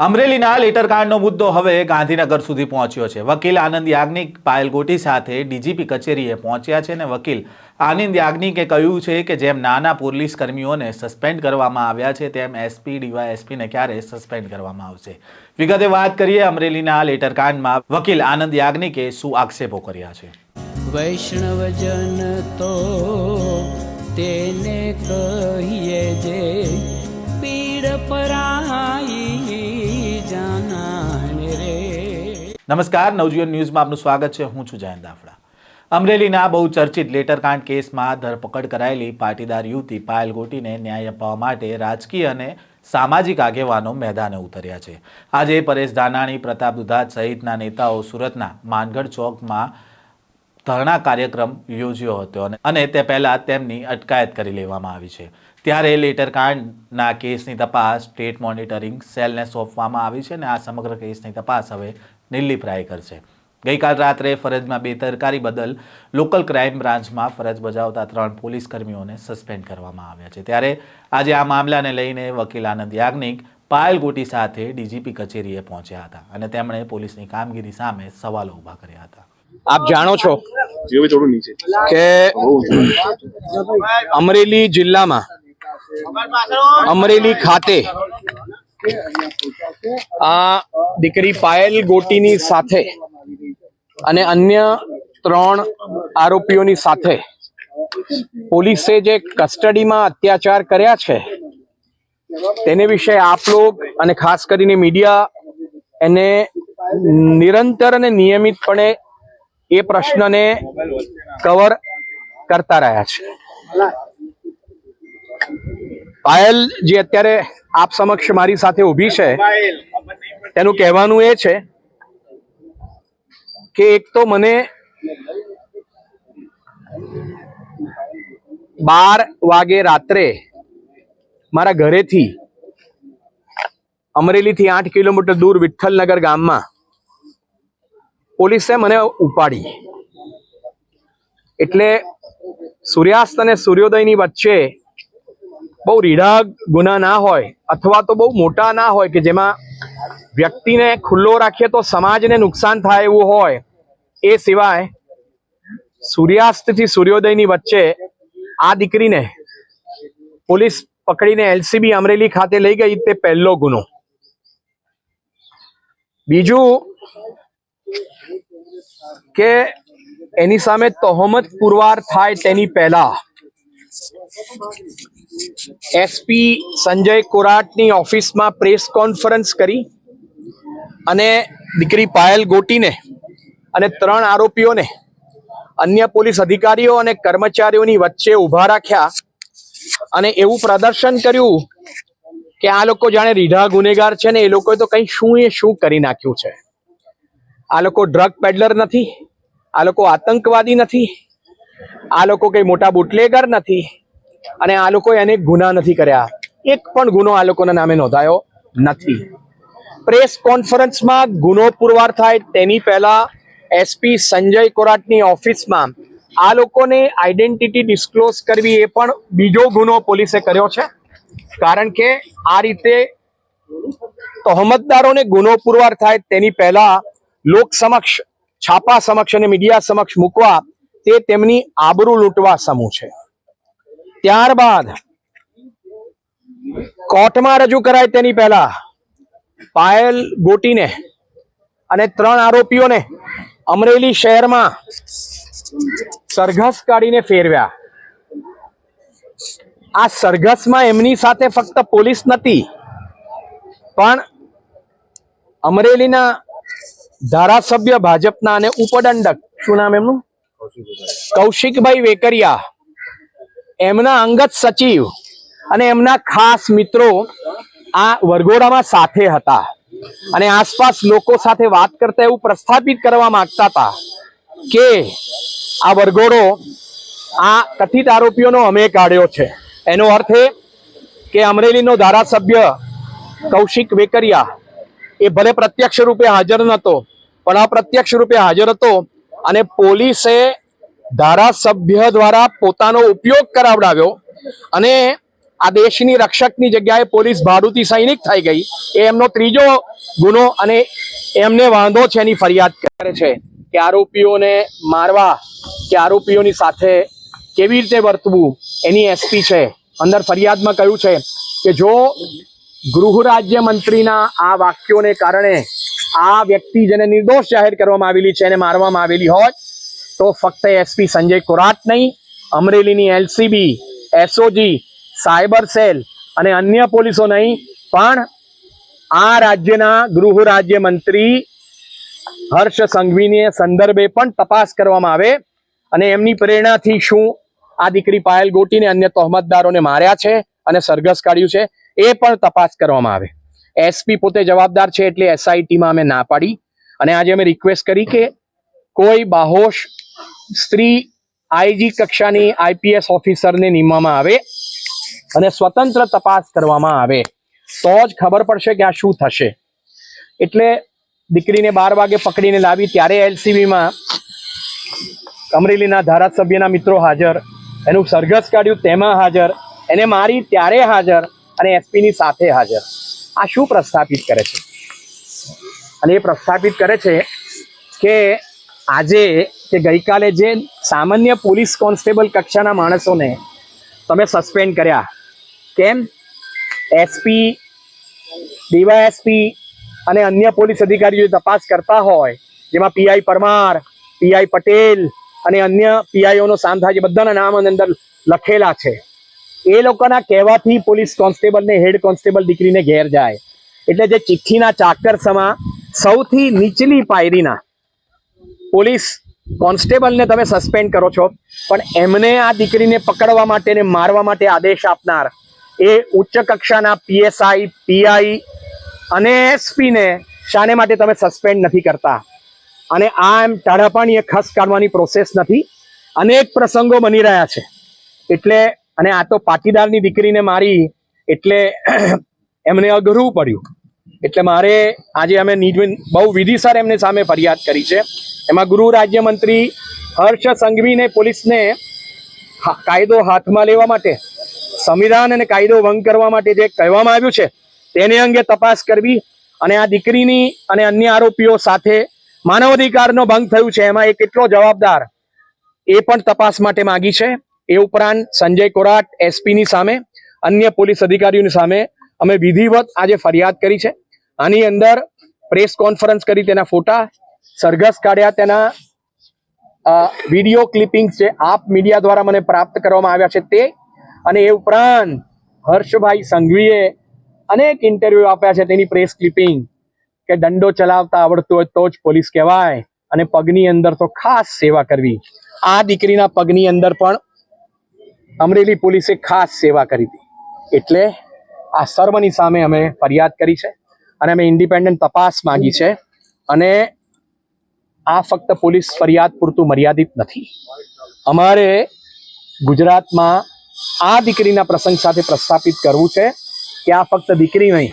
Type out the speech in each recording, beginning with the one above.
અમરેલીના લેટરકાંડનો મુદ્દો હવે ગાંધીનગર સુધી પહોંચ્યો છે. વકીલ આનંદ યાજ્ઞિક પાયલ ગોટી સાથે ડીજીપી કચેરીએ પહોંચ્યા છે અને વકીલ આનંદ યાજ્ઞિકે કહ્યું છે કે જેમ નાના પોલીસ કર્મીઓને સસ્પેન્ડ કરવામાં આવ્યા છે, તેમ એસપી ડીવાયએસપીને ક્યારે સસ્પેન્ડ કરવામાં આવશે. વિગતે વાત કરીએ અમરેલીના લેટરકાંડમાં વકીલ આનંદ યાજ્ઞિકે શું આક્ષેપો કર્યા છે? વૈષ્ણવજન તો તેને કહીએ જે પીડ પરાઈ નમસ્કાર, નવજીવન ન્યૂઝમાં આપનું સ્વાગત છે. હું છું જયંત દાફડા અમરેલીના બહુ ચર્ચિત લેટરકાંડ કેસમાં ધરપકડ કરાયેલી પાટીદાર યુવતી પાયલ ગોટીને ન્યાય અપાવવા માટે રાજકીય અને સામાજિક આગેવાનો મેદાને ઉતર્યા છે. આજે પરેશ ધાનાણી, પ્રતાપ દુધાત સહિતના નેતાઓ સુરતના માનગઢ ચોકમાં ધરણા કાર્યક્રમ યોજ્યો હતો અને- તે પહેલાં તેમની અટકાયત કરી લેવામાં આવી છે. ત્યારે લેટરકાંડના કેસની તપાસ, સ્ટેટ મોનિટરિંગ સેલને સોંપવામાં આવી છે અને આ સમગ્ર કેસની તપાસ હવે દિલ્હી રાય કરશે. ગઈકાલ રાત્રે ફરજમાં બેદરકારી બદલ લોકલ ક્રાઇમ બ્રાન્ચમાં ફરજ બજાવતા ત્રણ પોલીસ કર્મીઓને સસ્પેન્ડ કરવામાં આવ્યા છે. ત્યારે આજે આ મામલાને લઈને વકીલ આનંદ યાજ્ઞિક પાયલ ગોટી સાથે ડીજીપી કચેરીએ પહોંચ્યા હતા અને તેમણે પોલીસની કામગીરી સામે સવાલો ઊભા કર્યા હતા. આપ જાણો છો જેવું થોડું નીચે. કે અમરેલી જિલ્લામાં અમરેલી ખાતે આ દીકરી પાયલ ગોટીની સાથે અને અન્ય ત્રણ આરોપીઓની સાથે પોલીસે જે કસ્ટડીમાં અત્યાચાર કર્યા છે, તેને વિશે આપ લોગ અને ખાસ કરીને મીડિયા એને નિરંતર અને નિયમિતપણે એ પ્રશ્નને કવર કરતા રહ્યા છે. પાયલ જે અત્યારે આપ સમક્ષ મારી સાથે ઊભી છે તેનું કહેવાનું એ છે કે એક તો મને બાર વાગે રાત્રે મારા ઘરેથી અમરેલીથી આઠ કિલોમીટર દૂર વિઠ્ઠલનગર ગામમાં પોલીસે મને ઉપાડી. એટલે સૂર્યાસ્ત અને સૂર્યોદયની વચ્ચે બહુ રીઢા ગુના ના હોય અથવા તો બહુ મોટા ના હોય કે જેમાં વ્યક્તિને ખુલ્લો રાખીએ તો સમાજને નુકસાન થાય એવું હોય, એ સિવાય સૂર્યાસ્તથી સૂર્યોદયની વચ્ચે આ દીકરીને પોલીસ પકડીને એલસીબી અમરેલી ખાતે લઈ ગઈ તે પહેલો ગુનો. બીજું કે એની સામે તહોમત પુરવાર થાય તેની પહેલા એસપી સંજય કોરાટની ઓફિસમાં પ્રેસ કોન્ફરન્સ કરી અને દીકરી પાયલ ગોટીને અને ત્રણ આરોપીઓને અન્ય પોલીસ અધિકારીઓ અને કર્મચારીઓની વચ્ચે ઊભા રાખ્યા અને એવું પ્રદર્શન કર્યું કે આ લોકો જાણે રીઢા ગુનેગાર છે ને એ લોકોએ તો કંઈ શું એ શું કરી નાખ્યું છે. આ લોકો ડ્રગ પેડલર નથી, આ લોકો આતંકવાદી નથી, આ લોકો કંઈ મોટા બુટલેગર નથી અને આ લોકોએ અનેક ગુના નથી કર્યા. એક પણ ગુનો આ લોકોના નામે નોંધાયો નથી. પ્રેસ કોન્ફરન્સમાં ગુનો પુરવાર થાય તેની પહેલા એસપી સંજય કોરાટની ઓફિસમાં આ લોકોને આઈડેન્ટિટી ડિસ્ક્લોઝ કરવી એ પણ બીજો ગુનો પોલીસે કર્યો છે. કારણ કે આ રીતે તહોમતદારોને ગુનો પુરવાર થાય તેની પહેલા લોક સમક્ષ, છાપા સમક્ષ અને મીડિયા સમક્ષ મૂકવા તે તેમની આબરૂ લૂંટવા સમૂહ છે. ત્યારબાદ કોર્ટમાં રજૂ કરાય તેની પહેલા પાયલ ગોટીને અને ત્રણ આરોપીઓને અમરેલી શહેરમાં સરઘસ કાઢીને ફેરવ્યા. આ સરઘસમાં એમની સાથે ફક્ત પોલીસ નથી, પણ અમરેલીના ધારાસભ્ય ભાજપના અને ઉપદંડક, શું નામ એમનું? કૌશિકભાઈ વેકરિયા, એમના અંગત સચિવ અને એમના ખાસ મિત્રો આ વરઘોડામાં સાથે હતા. અને આસપાસ લોકો સાથે વાત કરતા એવું પ્રસ્થાપિત કરવા માંગતા હતા કે આ વરઘોડો, આ કથિત આરોપીઓનો અમે કાઢ્યો છે. એનો અર્થ એ કે અમરેલીનો ધારાસભ્ય કૌશિક વેકરિયા એ ભલે પ્રત્યક્ષ રૂપે હાજર નહોતો પણ અપ્રત્યક્ષ રૂપે હાજર હતો અને પોલીસે ધારાસભ્ય દ્વારા પોતાનો ઉપયોગ કરાવડાવ્યો અને આ દેશની રક્ષકની જગ્યાએ પોલીસ ભાડુતી સૈનિક થઈ ગઈ. એ એમનો ત્રીજો ગુનો અને એમને વાંધો છે એની ફરિયાદ કરે છે કે આરોપીઓને મારવા, કે આરોપીઓની સાથે કેવી રીતે વર્તવું, એની એસપી છે, અંદર ફરિયાદમાં કહ્યું છે કે જો ગૃહ રાજ્ય મંત્રીના આ વાક્યોને કારણે આ વ્યક્તિ જેને નિર્દોષ જાહેર કરવામાં આવેલી છે એને મારવામાં આવેલી હોય, તો ફક્ત એસપી સંજય કોરાટ નહીં, અમરેલીની એલસીબી, એસઓજી સાયબર સેલ અને અન્ય પોલીસો નહીં, પણ આ રાજ્યના ગૃહ રાજ્ય મંત્રી હર્ષ સંઘવીને સંદર્ભે પણ તપાસ કરવામાં આવે અને એમની પ્રેરણાથી શું આ દીકરી પાયલ ગોટીને અન્ય તહોમતદારોને માર્યા છે અને સરઘસ કાઢ્યું છે, એ પણ તપાસ કરવામાં આવે. એસપી પોતે જવાબદાર છે એટલે એસઆઈટીમાં અમે ના પાડી અને આજે અમે રિક્વેસ્ટ કરી કે કોઈ બાહોશ સ્ત્રી આઈજી કક્ષાની આઈપીએસ ઓફિસરને નિમવામાં આવે અને સ્વતંત્ર તપાસ કરવામાં આવે. તો જ ખબર પડશે કે આ શું થશે. એટલે દીકરીને બાર વાગે પકડીને લાવી, ત્યારે એલસીબીમાં અમરેલીના ધારાસભ્યના મિત્રો હાજર, એનું સરઘસ કાઢ્યું, તેમાં હાજર, એને મારી ત્યારે હાજર અને એસપીની સાથે હાજર. આ શું પ્રસ્થાપિત કરે છે? અને એ પ્રસ્થાપિત કરે છે કે આજે કે ગઈકાલે જે સામાન્ય પોલીસ કોન્સ્ટેબલ કક્ષાના માણસોને તમે સસ્પેન્ડ કર્યા કેમ? એસપી ડીવાયએસપી અને અન્ય પોલીસ અધિકારીઓ તપાસ કરતા હોય, જેમાં પીઆઈ પરમાર પીઆઈ પટેલ અને અન્ય પીઆઈઓનો સામ છે બધાના નામ અંદર લખેલા છે. એ લોકોના કહેવાથી પોલીસ કોન્સ્ટેબલને હેડ કોન્સ્ટેબલ દીકરીને ઘેર જાય. એટલે જે ચિઠ્ઠીના ચાકરસમાં સૌથી નીચલી પાયરીના પોલીસ કોન્સ્ટેબલને તમે સસ્પેન્ડ કરો છો, પણ એમને આ દીકરીને પકડવા માટે ને મારવા માટે આદેશ આપનાર એ ઉચ્ચ કક્ષાના પીએસઆઈ પીઆઈ અને એસપીને શાને માટે તમે સસ્પેન્ડ નથી કરતા. અને આ એમ ટાઢાપાણી એ ખસ કાઢવાની પ્રોસેસ નથી. અનેક પ્રસંગો બની રહ્યા છે. એટલે, અને આ તો પાટીદારની દીકરીને મારી, એટલે એમને અઘરું પડ્યું. એટલે મારે આજે અમે નિજ- બહુ વિધિસર એમને સામે ફરિયાદ કરી છે. એમાં ગૃહ રાજ્યમંત્રી હર્ષ સંઘવીને પોલીસને કાયદો હાથમાં લેવા માટે સંવિધાન અને કાયદો ભંગ કરવા માટે જે કહેવામાં આવ્યું છે, તેને અંગે તપાસ કરવી અને આ દીકરીની અને અન્ય આરોપીઓ સાથે માનવ અધિકારનો ભંગ થયું છે, એમાં એ કેટલો જવાબદાર એ પણ તપાસ માટે માગી છે. એ ઉપરાંત સંજય કોરાટ એસપીની સામે, અન્ય પોલીસ અધિકારીઓની સામે અમે વિધિવત આજે ફરિયાદ કરી છે. આની અંદર પ્રેસ કોન્ફરન્સ કરી તેના ફોટા, સરઘસ કાઢ્યા તેના વીડિયો ક્લિપિંગ્સ છે આપ મીડિયા દ્વારા મને પ્રાપ્ત કરવામાં આવ્યા છે તે અને એ ઉપરાંત હર્ષભાઈ સંઘવીએ અનેક ઇન્ટરવ્યુ આપ્યા છે તેની પ્રેસ ક્લિપિંગ કે દંડો ચલાવતા આવડતું હોય તો જ પોલીસ કહેવાય અને પગની અંદર તો ખાસ સેવા કરવી. આ દીકરીના પગની અંદર પણ અમરેલી પોલીસે ખાસ સેવા કરી હતી. એટલે આ સર્વની સામે અમે ફરિયાદ કરી છે અને અમે ઇન્ડિપેન્ડન્ટ તપાસ માંગી છે અને આ ફક્ત પોલીસ ફરિયાદ પૂરતું મર્યાદિત નથી. અમારે ગુજરાતમાં આ દીકરીના પ્રસંગ સાથે પ્રસ્થાપિત કરવું છે કે આ ફક્ત દીકરી નહીં,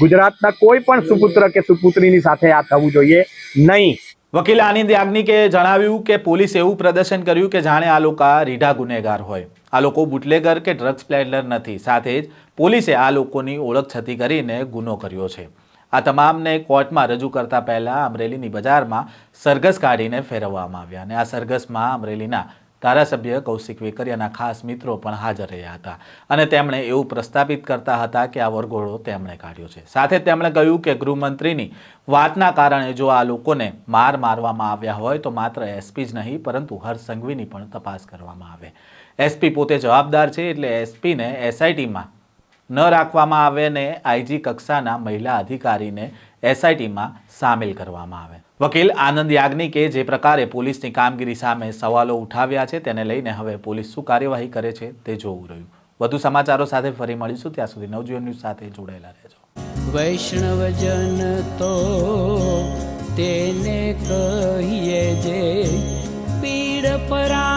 ગુજરાતના કોઈ પણ સુપુત્ર કે સુપુત્રીની સાથે આ થવું જોઈએ નહીં. વકીલ આનંદ યાજ્ઞિકે જણાવ્યું કે પોલીસ એવું પ્રદર્શન કર્યું કે જાણે આ લોકો રીઢા ગુનેગાર હોય. આ લોકો બુટલેગર કે ડ્રગ્સ પ્લેન્ડર નથી, સાથે જ પોલીસે આ લોકોની ઓળખ છતી કરીને ગુનો કર્યો છે. આ તમામને કોર્ટમાં રજૂ કરતા પહેલા અમરેલીની બજારમાં સરઘસ કાઢીને ફેરવવામાં આવ્યા અને આ સરઘસમાં અમરેલીના ધારાસભ્ય કૌશિક વેકરિયાના ખાસ મિત્રો પણ હાજર રહ્યા હતા અને તેમણે એવું પ્રસ્થાપિત કરતા હતા કે આ વરઘોડો તેમણે કાઢ્યો છે. સાથે તેમણે કહ્યું કે ગૃહમંત્રીની વાતના કારણે જો આ લોકોને માર મારવામાં આવ્યા હોય તો માત્ર એસપી જ નહીં, પરંતુ હર્ષ સંઘવીની પણ તપાસ કરવામાં આવે. એસપી પોતે જવાબદાર છે એટલે એસપીને એસઆઈટીમાં ન રાખવામાં આવે ને આઈજી કક્ષાના મહિલા અધિકારીને એસઆઈટીમાં સામેલ કરવામાં આવે. વકીલ આનંદ યાજ્ઞિકે જે પ્રકારે પોલીસની કામગીરી સામે સવાલો ઉઠાવ્યા છે તેને લઈને હવે પોલીસ શું કાર્યવાહી કરે છે તે જોવું રહ્યું. વધુ સમાચારો સાથે ફરી મળીશું. ત્યાં સુધી નવજીવન ન્યૂઝ સાથે જોડાયેલા રહેજો. વૈષ્ણવજન તો તેને કહીએ જે પીડ પરા